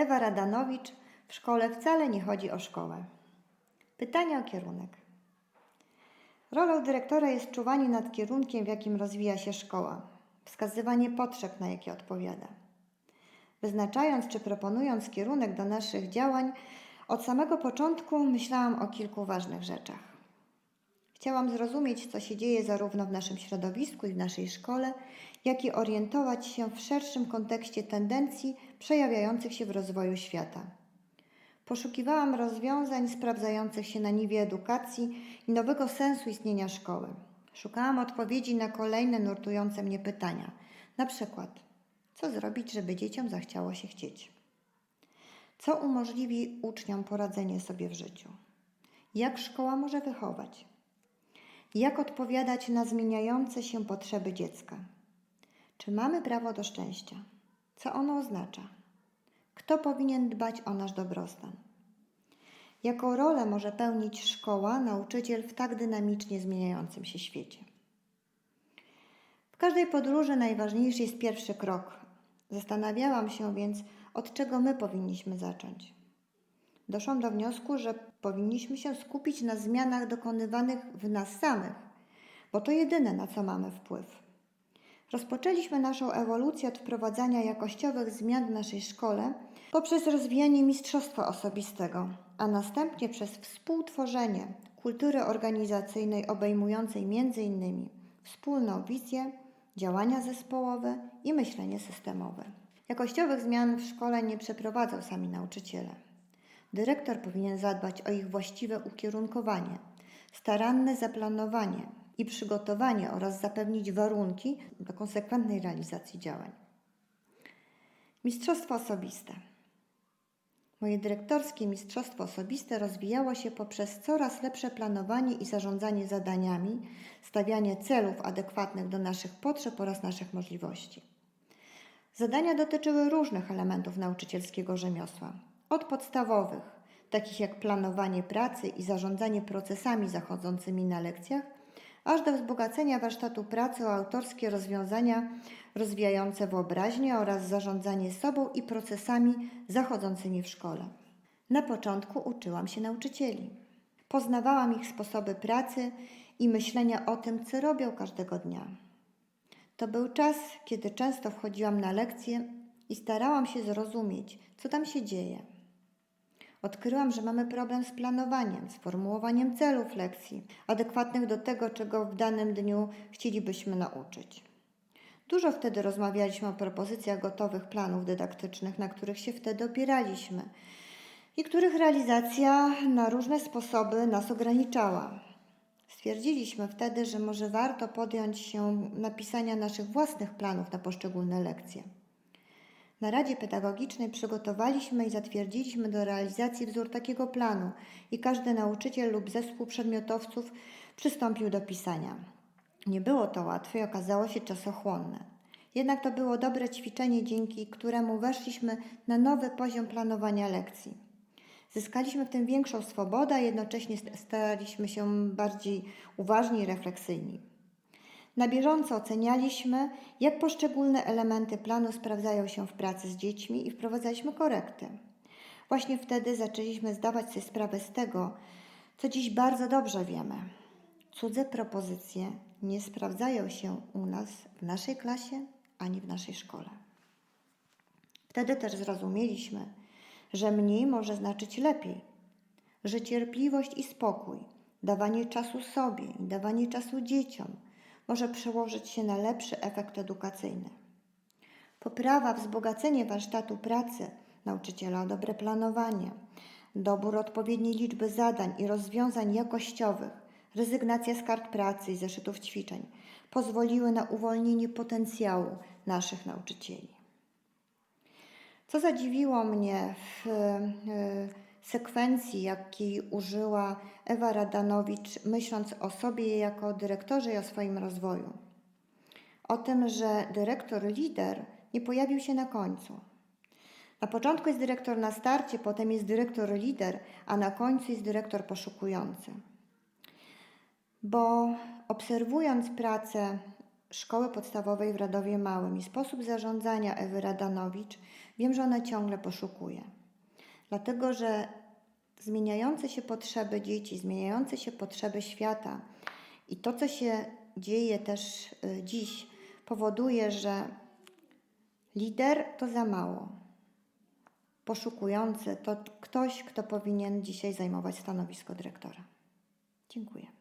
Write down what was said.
Ewa Radanowicz w szkole wcale nie chodzi o szkołę. Pytanie o kierunek. Rolą dyrektora jest czuwanie nad kierunkiem, w jakim rozwija się szkoła, wskazywanie potrzeb, na jakie odpowiada. Wyznaczając czy proponując kierunek do naszych działań, od samego początku myślałam o kilku ważnych rzeczach. Chciałam zrozumieć, co się dzieje zarówno w naszym środowisku i w naszej szkole, jak i orientować się w szerszym kontekście tendencji przejawiających się w rozwoju świata. Poszukiwałam rozwiązań sprawdzających się na niwie edukacji i nowego sensu istnienia szkoły. Szukałam odpowiedzi na kolejne nurtujące mnie pytania. Na przykład, co zrobić, żeby dzieciom zachciało się chcieć? Co umożliwi uczniom poradzenie sobie w życiu? Jak szkoła może wychować? Jak odpowiadać na zmieniające się potrzeby dziecka? Czy mamy prawo do szczęścia? Co ono oznacza? Kto powinien dbać o nasz dobrostan? Jaką rolę może pełnić szkoła, nauczyciel w tak dynamicznie zmieniającym się świecie? W każdej podróży najważniejszy jest pierwszy krok. Zastanawiałam się więc, od czego my powinniśmy zacząć. Doszłam do wniosku, że powinniśmy się skupić na zmianach dokonywanych w nas samych, bo to jedyne, na co mamy wpływ. Rozpoczęliśmy naszą ewolucję od wprowadzania jakościowych zmian w naszej szkole poprzez rozwijanie mistrzostwa osobistego, a następnie przez współtworzenie kultury organizacyjnej obejmującej m.in. wspólną wizję, działania zespołowe i myślenie systemowe. Jakościowych zmian w szkole nie przeprowadzą sami nauczyciele. Dyrektor powinien zadbać o ich właściwe ukierunkowanie, staranne zaplanowanie i przygotowanie oraz zapewnić warunki do konsekwentnej realizacji działań. Mistrzostwo osobiste. Moje dyrektorskie mistrzostwo osobiste rozwijało się poprzez coraz lepsze planowanie i zarządzanie zadaniami, stawianie celów adekwatnych do naszych potrzeb oraz naszych możliwości. Zadania dotyczyły różnych elementów nauczycielskiego rzemiosła, od podstawowych, takich jak planowanie pracy i zarządzanie procesami zachodzącymi na lekcjach, aż do wzbogacenia warsztatu pracy o autorskie rozwiązania rozwijające wyobraźnię oraz zarządzanie sobą i procesami zachodzącymi w szkole. Na początku uczyłam się nauczycieli. Poznawałam ich sposoby pracy i myślenia o tym, co robią każdego dnia. To był czas, kiedy często wchodziłam na lekcje i starałam się zrozumieć, co tam się dzieje. Odkryłam, że mamy problem z planowaniem, sformułowaniem celów lekcji, adekwatnych do tego, czego w danym dniu chcielibyśmy nauczyć. Dużo wtedy rozmawialiśmy o propozycjach gotowych planów dydaktycznych, na których się wtedy opieraliśmy i których realizacja na różne sposoby nas ograniczała. Stwierdziliśmy wtedy, że może warto podjąć się napisania naszych własnych planów na poszczególne lekcje. Na Radzie Pedagogicznej przygotowaliśmy i zatwierdziliśmy do realizacji wzór takiego planu i każdy nauczyciel lub zespół przedmiotowców przystąpił do pisania. Nie było to łatwe i okazało się czasochłonne. Jednak to było dobre ćwiczenie, dzięki któremu weszliśmy na nowy poziom planowania lekcji. Zyskaliśmy w tym większą swobodę, a jednocześnie staliśmy się bardziej uważni i refleksyjni. Na bieżąco ocenialiśmy, jak poszczególne elementy planu sprawdzają się w pracy z dziećmi i wprowadzaliśmy korekty. Właśnie wtedy zaczęliśmy zdawać sobie sprawę z tego, co dziś bardzo dobrze wiemy. Cudze propozycje nie sprawdzają się u nas w naszej klasie ani w naszej szkole. Wtedy też zrozumieliśmy, że mniej może znaczyć lepiej, że cierpliwość i spokój, dawanie czasu sobie i dawanie czasu dzieciom może przełożyć się na lepszy efekt edukacyjny. Poprawa, wzbogacenie warsztatu pracy nauczyciela, dobre planowanie, dobór odpowiedniej liczby zadań i rozwiązań jakościowych, rezygnacja z kart pracy i zeszytów ćwiczeń pozwoliły na uwolnienie potencjału naszych nauczycieli. Co zadziwiło mnie w y, sekwencji, jakiej użyła Ewa Radanowicz, myśląc o sobie jako dyrektorze i o swoim rozwoju. O tym, że dyrektor lider nie pojawił się na końcu. Na początku jest dyrektor na starcie, potem jest dyrektor lider, a na końcu jest dyrektor poszukujący. Bo obserwując pracę Szkoły Podstawowej w Radowie Małym i sposób zarządzania Ewy Radanowicz, wiem, że ona ciągle poszukuje. Dlatego, że zmieniające się potrzeby dzieci, zmieniające się potrzeby świata i to, co się dzieje też y, dziś, powoduje, że lider to za mało. Poszukujący to ktoś, kto powinien dzisiaj zajmować stanowisko dyrektora. Dziękuję.